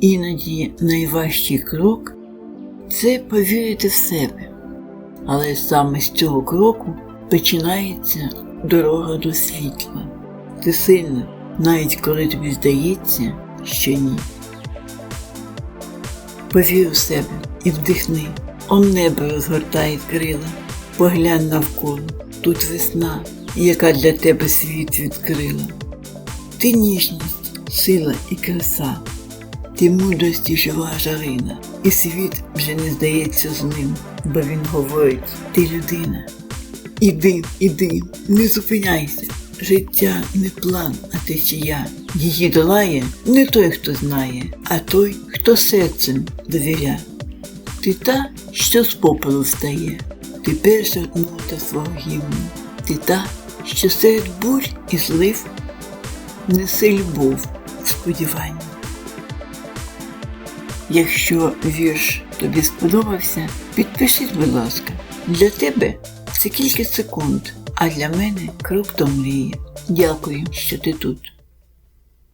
Іноді найважчий крок це повірити в себе. Але саме з цього кроку починається дорога до світла. Ти сильна, навіть коли тобі здається, що ні. Повір у себе і вдихни. Он небо розгортає крила. Поглянь навколо. Тут весна, яка для тебе світ відкрила. Ти ніжність, сила і краса. Ти мудрості жива жарина, і світ вже не здається з ним, бо він говорить, ти людина. Іди, іди, не зупиняйся. Життя не план, а течія. Її долає не той, хто знає, а той, хто серцем довіря. Ти та, що з попелу встає, ти перша нота свого гімну, ти та, що серед бурь і злив несе любов в сподіванні. Якщо вірш тобі сподобався, підпишись, будь ласка. Для тебе це кілька секунд, а для мене крок до мрії. Дякую, що ти тут.